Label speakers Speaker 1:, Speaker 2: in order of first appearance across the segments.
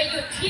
Speaker 1: ไปหยุดที่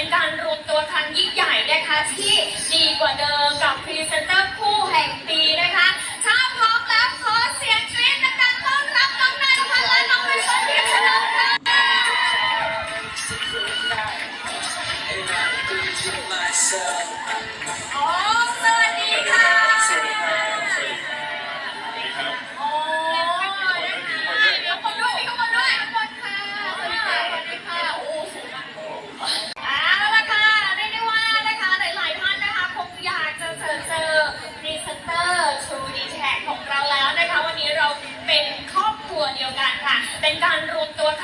Speaker 1: เป็นการรวมตัวครั้งยิ่งใหญ่นะคะที่ดีกว่าเดิมกับพรีเซนเตอร์คู่แห่งปีนะคะถ้าพร้อมแล้วขอเสียงกรี๊ดดังๆต้อนรับน้องนายพันและน้องนายพันเพียรชนะค่ะ myself.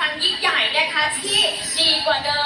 Speaker 1: ันยิ่งใหญ่นะคะที่ดีกว่าเดิม